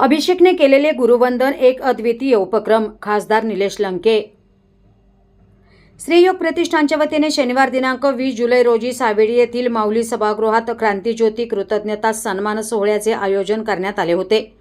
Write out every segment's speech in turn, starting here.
अभिषेकने केलेले गुरुवंदन एक अद्वितीय उपक्रम खासदार निलेश लंके. श्रीयोग प्रतिष्ठानच्या वतीने शनिवार दिनांक वीस जुलै रोजी सावेडी येथील माऊली सभागृहात क्रांतीज्योती कृतज्ञता सन्मान सोहळ्याचे आयोजन करण्यात आले होते.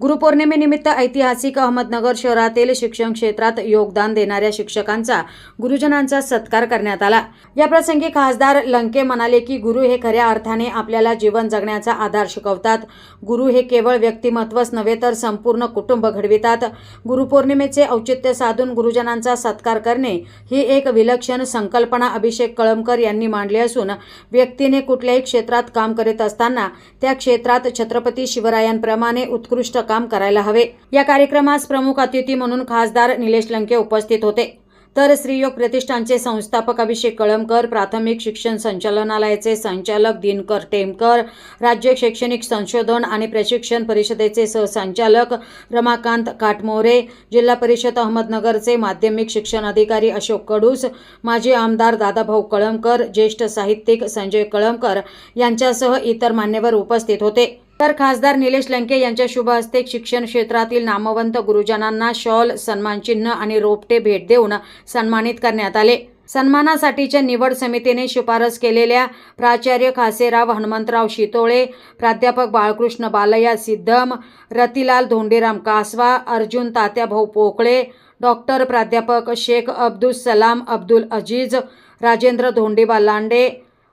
गुरुपौर्णिमेनिमित्त ऐतिहासिक अहमदनगर शहरातील शिक्षण क्षेत्रात योगदान देणाऱ्या शिक्षकांचा गुरुजनांचा सत्कार करण्यात आला. याप्रसंगी खासदार लंके म्हणाले की गुरु हे खऱ्या अर्थाने आपल्याला जीवन जगण्याचा आधार शिकवतात. गुरु हे केवळ व्यक्तिमत्वच नव्हे तर संपूर्ण कुटुंब घडवितात. गुरुपौर्णिमेचे औचित्य साधून गुरुजनांचा सत्कार करणे ही एक विलक्षण संकल्पना अभिषेक कळमकर यांनी मांडली असून व्यक्तीने कुठल्याही क्षेत्रात काम करीत असताना त्या क्षेत्रात छत्रपती शिवरायांप्रमाणे उत्कृष्ट काम करायला हवे. या कार्यक्रमास प्रमुख अतिथी म्हणून खासदार निलेश लंके उपस्थित होते. तर श्रीयोग प्रतिष्ठानचे संस्थापक अभिषेक कळमकर प्राथमिक शिक्षण संचालनालयाचे संचालक दिनकर टेमकर राज्य शैक्षणिक संशोधन आणि प्रशिक्षण परिषदेचे सहसंचालक रमाकांत काटमोरे जिल्हा परिषद अहमदनगरचे माध्यमिक शिक्षण अधिकारी अशोक कडूस माजी आमदार दादाभाऊ कळमकर ज्येष्ठ साहित्यिक संजय कळमकर यांच्यासह इतर मान्यवर उपस्थित होते. तर खासदार निलेश लंके यांच्या शुभ हस्ते शिक्षण क्षेत्रातील नामवंत गुरुजनांना शॉल सन्मानचिन्ह आणि रोपटे भेट देऊन सन्मानित करण्यात आले. सन्मानासाठीच्या निवड समितीने शिफारस केलेल्या प्राचार्य खासेराव हनुमंतराव शितोळे प्राध्यापक बाळकृष्ण बालया सिद्धम रतिलाल धोंडीराम कासवा अर्जुन तात्याभाऊ पोकळे डॉक्टर प्राध्यापक शेख अब्दुल सलाम अब्दुल अजीज राजेंद्र धोंडीबा लांडे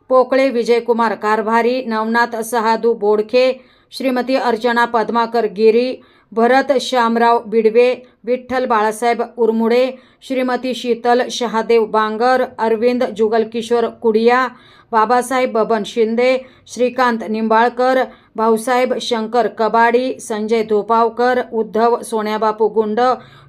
पोकळे विजयकुमार कारभारी नवनाथ सहादू बोडखे श्रीमती अर्चना पद्माकर गिरी भरत श्यामराव बिडवे विठ्ठल बाळासाहेब उरमुडे श्रीमती शीतल शहादेव बांगर अरविंद जुगलकिशोर कुडिया बाबासाहेब बबन शिंदे श्रीकांत निंबाळकर भाऊसाहेब शंकर कबाडी संजय धोपावकर उद्धव सोन्याबापू गुंड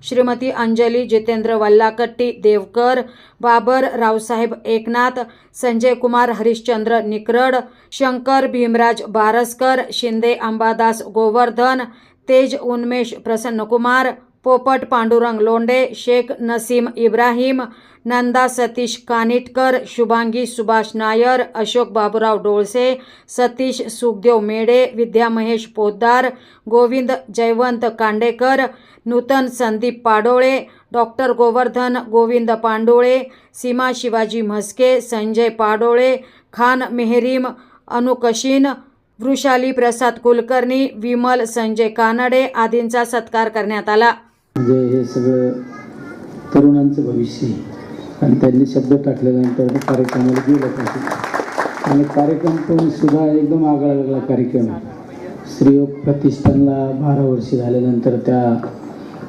श्रीमती अंजली जितेंद्र वल्लाकट्टी देवकर बाबर रावसाहेब एकनाथ संजय कुमार हरिश्चंद्र निकरड शंकर भीमराज बारसकर शिंदे अंबादास गोवर्धन तेज उन्मेष प्रसन्नकुमार पोपट पांडुरंग लोंडे शेख नसीम इब्राहिम नंदा सतीश कानिटकर शुभांगी सुभाष नायर अशोक बाबुराव डोळसे सतीश सुखदेव मेडे विद्या महेश पोद्दार गोविंद जयवंत कांडेकर नूतन संदीप पाडोळे डॉक्टर गोवर्धन गोविंद पांडोळे सीमा शिवाजी म्हस्के संजय पाडोळे खान मेहरीम अनुकशीन वृषाली प्रसाद कुलकर्णी विमल संजय कानडे आदींचा सत्कार करण्यात आला. म्हणजे हे सगळं तरुणांचं भविष्य आणि त्यांनी शब्द टाकल्यानंतर कार्यक्रमाला गेलं पाहिजे. आणि कार्यक्रम पण सुद्धा एकदम आगळा वेगळा कार्यक्रम आहे. प्रतिष्ठानला बारा वर्षे झाल्यानंतर त्या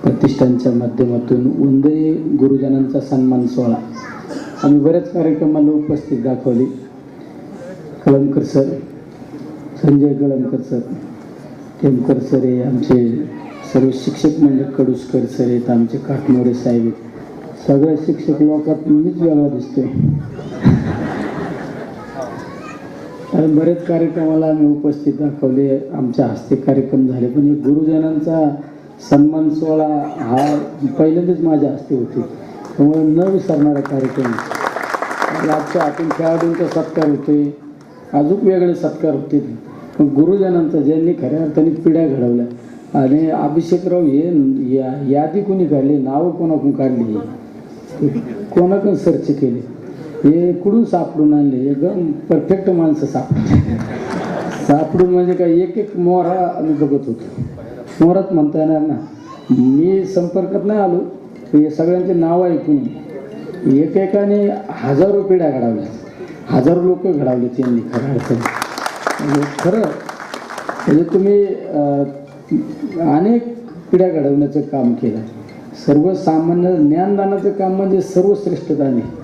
प्रतिष्ठानच्या माध्यमातून उंदे गुरुजनांचा सन्मान सोहळा. आम्ही बऱ्याच कार्यक्रमाला उपस्थित दाखवली. Kalamkar sir Sanjay Kalamkar sir Temkar sir हे आमचे सर्व शिक्षक म्हणजे कडुसकर सर आहेत आमचे काटमोरे साहेब आहेत. सगळ्या शिक्षक लोकात मीच वेगळा दिसतोय. आणि बरेच कार्यक्रमाला आम्ही उपस्थित दाखवले आमच्या हस्ते कार्यक्रम झाले पण हे गुरुजनांचा सन्मान सोहळा हा पहिल्यांदाच माझ्या हस्ते होते त्यामुळे न विसरणारा कार्यक्रम. आजच्या आतून खेळाडूंचा सत्कार होतोय अजून वेगळे सत्कार होते गुरुजनांचा ज्यांनी खऱ्या अर्थाने पिढ्या घडवल्या. आणि अभिषेकराव हे या यादी कोणी काढली? नावं कोणाकडून काढली कोणाकडून सर्च केली? हे कुठून सापडून आणले? एकदम परफेक्ट माणसं सापडली. सापडून म्हणजे काय? एक एक मोहरा आम्ही बघत होतो. मोहरात म्हणता येणार ना? मी संपर्कात नाही आलो. हे सगळ्यांचे नावं ऐकून एकेकाने हजारो पिढ्या घडावल्या. हजारो लोक घडावले त्यांनी खऱ्या अर्थाने. म्हणजे खरं म्हणजे तुम्ही अनेक पिढ्या घडवण्याचं काम केलं. सर्वसामान्य ज्ञानदानाचं काम म्हणजे सर्वश्रेष्ठदान आहे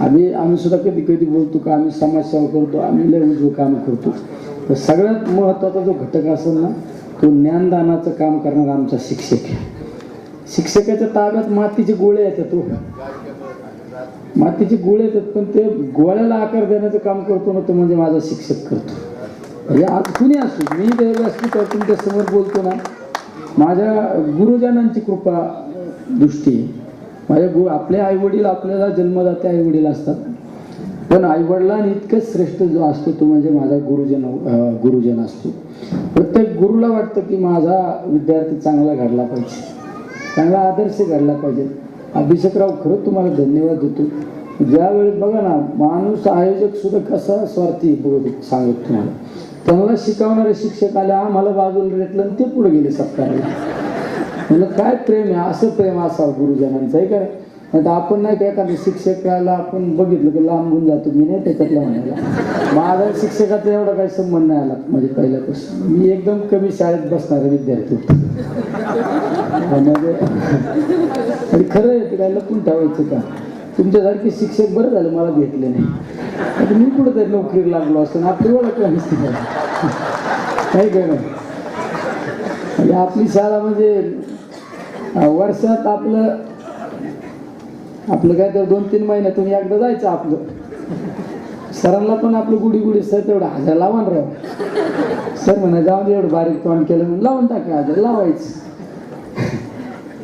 आम्ही आम्हीसुद्धा कधी कधी बोलतो का आम्ही समाजसेवा करतो आम्ही लय उजवं काम करतो. तर सगळ्यात महत्त्वाचा जो घटक असेल ना तो ज्ञानदानाचं काम करणारा आमचा शिक्षक आहे. शिक्षकाच्या ताब्यात मातीचे गोळे येतात तो मातीचे गोळे येतात पण ते गोळ्याला आकार देण्याचं काम करतो ना तो म्हणजे माझा शिक्षक करतो. हे आज कुणी असू? मी व्यासपीठावर तर तुमच्यासमोर बोलतो ना माझ्या गुरुजनांची कृपा दृष्टी माझ्या गुरु आपले आईवडील आपल्याला जन्मदाते आईवडील असतात. पण आईवडिलांनी इतकंच श्रेष्ठ जो असतो तो म्हणजे माझा गुरुजन गुरुजन असतो. प्रत्येक गुरुला वाटतं की माझा विद्यार्थी चांगला घडला पाहिजे चांगला आदर्श घडला पाहिजे. अभिषेकराव खरंच तुम्हाला धन्यवाद देतो. ज्यावेळेस बघा ना माणूस आयोजक सुद्धा कसा स्वार्थी बघतो सांगत तुम्हाला. त्यांना शिकवणारे शिक्षक आले आम्हाला बाजूला रेटलं आणि ते पुढे गेले सत्काराला. म्हणलं काय प्रेम आहे? असं प्रेम असावं गुरुजनांचं आहे का नाही तर आपण नाही का एखाद्या शिक्षकाला आपण बघितलं की लांबून जातो मी नाही त्याच्यातला म्हणायला. माझा शिक्षकाचा एवढा काही संबंध नाही आला म्हणजे पहिल्यापासून. मी एकदम कमी शाळेत बसणारा विद्यार्थी होतो. आणि खरं आहे ते काय लपून ठेवायचं का? तुमच्यासारखे शिक्षक बरं झालं मला भेटले नाही. आता मी कुठेतरी नोकरी लागलो असतो आणि आपली ओळख काही काय नाही. म्हणजे आपली शाळा म्हणजे वर्षात आपलं आपलं काय तर दोन तीन महिन्यातून एकदा जायचं आपलं. सरांना पण आपलं गुढी गुढी सर तेवढं हजार लावा ना सर म्हणा जाऊन दे एवढं बारीक तोंड केलं म्हणून लावून टाका हजार लावायचं.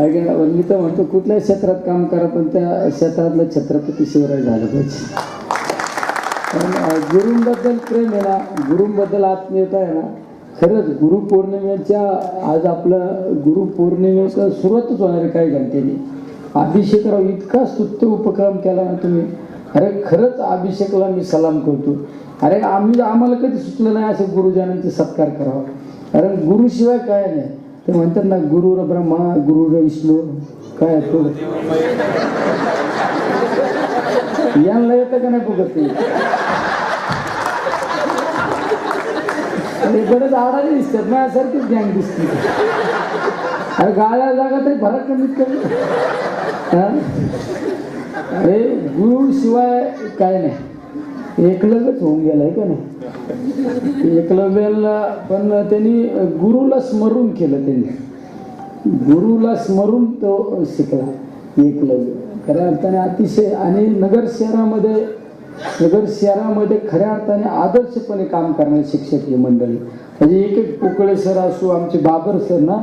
आहे मी तर म्हणतो कुठल्याही क्षेत्रात काम करा पण त्या क्षेत्रातलं छत्रपती शिवराय झालं पाहिजे. पण गुरूंबद्दल प्रेम आहे ना गुरूंबद्दल आत्मीयता आहे ना खरंच गुरुपौर्णिमेच्या आज आपलं गुरुपौर्णिमेचं सुरुवातच होणार आहे काही घंटेने अभिषेकराव इतका स्तुत्य उपक्रम केला ना तुम्ही. अरे खरंच अभिषेकला मी सलाम करतो. अरे आम्ही आम्हाला कधी सुचलं नाही असं गुरुजनांचे सत्कार करावा. कारण गुरुशिवाय काय नाही. ते म्हणतात ना गुरुर ब्रह्मा गुरुर विष्णू काय असतो यांना येतं का नाही बघत ते? बरेच आडाने दिसतात माझ्यासारखीच गँग दिसते. अरे गाळ्या जागा तरी फरक कमीत कमी अरे गुरु शिवाय काय नाही. एकलगच होऊन गेलाय का नाही? एकलव्याला पण त्यांनी गुरुला स्मरून केलं त्यांनी. गुरुला स्मरून तो शिकला एकलव्य. खऱ्या अर्थाने अतिशय आणि नगर शहरामध्ये नगर शहरामध्ये खऱ्या अर्थाने आदर्शपणे काम करणारे शिक्षक हे मंडळी. म्हणजे एक एक पोकळे सर असो आमचे बाबर सर ना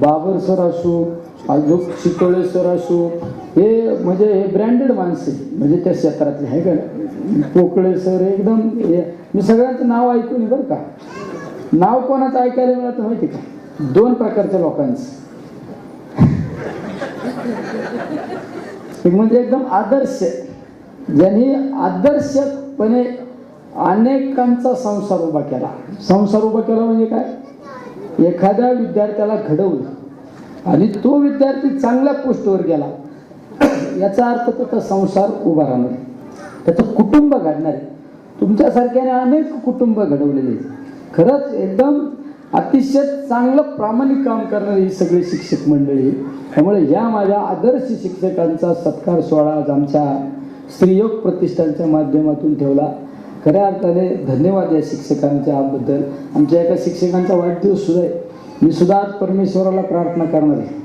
बाबर सर असो अजून चितोळे सर असो हे म्हणजे हे ब्रँडेड माणसे म्हणजे त्या क्षेत्रातले आहे का पोकळे सर एकदम मी सगळ्यांचं नाव ऐकून आहे बरं का. नाव कोणाचं ऐकायला मिळतं माहिती का? दोन प्रकारच्या लोकांचं. एक म्हणजे एकदम आदर्श ज्यांनी आदर्शपणे अनेकांचा संसार उभा केला. संसार उभा केला म्हणजे काय? एखाद्या विद्यार्थ्याला घडवलं आणि तो विद्यार्थी चांगल्या पोस्टवर गेला. याचा अर्थ त्याचा संसार उभा राहणार. त्याचं कुटुंब घडणार आहे. तुमच्यासारख्याने अनेक कुटुंब घडवलेले आहेत. खरंच एकदम अतिशय चांगलं प्रामाणिक काम करणारी ही सगळी शिक्षक मंडळी. त्यामुळे या माझ्या आदर्श शिक्षकांचा सत्कार सोहळा आज आमच्या स्त्रीयोग प्रतिष्ठानच्या माध्यमातून ठेवला. खऱ्या अर्थाने धन्यवाद या शिक्षकांच्याबद्दल आमच्या एका शिक्षकांचा वाढदिवस सुद्धा आहे. मी सुद्धा आज परमेश्वराला प्रार्थना करणार आहे.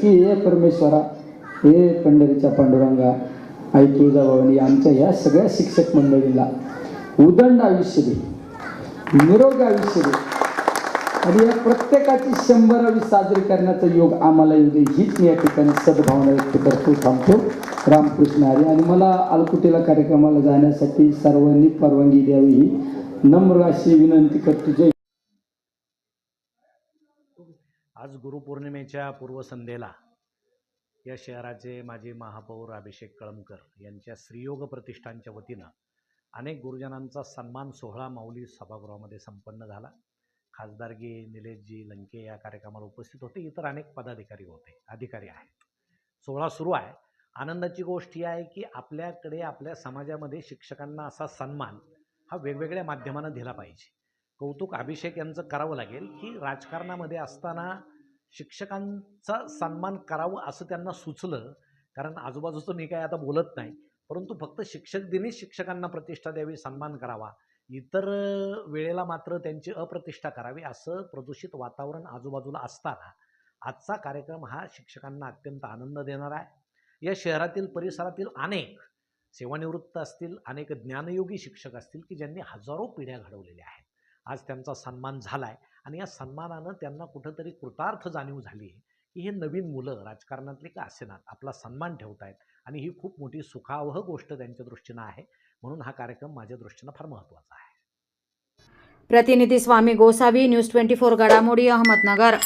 की हे परमेश्वरा हे पंढरीच्या पांडुरंगा. आई तुळजाभवानी आमच्या ह्या सगळ्या शिक्षक मंडळीला उदंड आयुष्य दे निरोगी आयुष्य दे. आणि या प्रत्येकाची शंभरावी साजरी करण्याचा योग आम्हाला येऊ दे. हीच मी या ठिकाणी सद्भावना व्यक्त करतो थांबतो. रामकृष्ण हरी. आणि मला अलकुटीला कार्यक्रमाला जाण्यासाठी सर्वांनी परवानगी द्यावी ही नम्र अशी विनंती करतो. जय आज गुरुपौर्णिमेच्या पूर्वसंध्येला या शहराचे माजी महापौर अभिषेक कळमकर यांच्या श्रीयोग प्रतिष्ठानच्या वतीनं अनेक गुरुजनांचा सन्मान सोहळा माऊली सभागृहामध्ये संपन्न झाला. खासदारगी निलेशजी लंके या कार्यक्रमाला उपस्थित होते. इतर अनेक पदाधिकारी होते अधिकारी आहेत. सोहळा सुरू आहे. आनंदाची गोष्ट ही आहे की आपल्याकडे आपल्या समाजामध्ये शिक्षकांना असा सन्मान हा वेगवेगळ्या माध्यमानं दिला पाहिजे. कौतुक अभिषेक यांचं करावं लागेल की राजकारणामध्ये असताना शिक्षकांचा सन्मान करावं असं त्यांना सुचलं कारण आजूबाजूचं मी काय आता बोलत नाही परंतु फक्त शिक्षक दिनीच शिक्षकांना प्रतिष्ठा द्यावी सन्मान करावा इतर वेळेला मात्र त्यांची अप्रतिष्ठा करावी असं प्रदूषित वातावरण आजूबाजूला असताना आजचा कार्यक्रम हा शिक्षकांना अत्यंत आनंद देणार आहे. या शहरातील परिसरातील अनेक सेवानिवृत्त असतील अनेक ज्ञानयोगी शिक्षक असतील की ज्यांनी हजारो पिढ्या घडवलेल्या आहेत. आज त्यांचा सन्मान झाला आहे आणि या सन्मानानं त्यांना कुठंतरी कृतार्थ जाणीव झाली आहे की हे नवीन मुलं राजकारणातले का असेनात? आपला सन्मान ठेवत आहेत आणि ही खूप मोठी सुखावह गोष्ट त्यांच्या दृष्टीनं आहे. म्हणून हा कार्यक्रम माझ्या दृष्टीनं फार महत्त्वाचा आहे. प्रतिनिधी Swami Gosavi news twenty four घडामोडी अहमदनगर.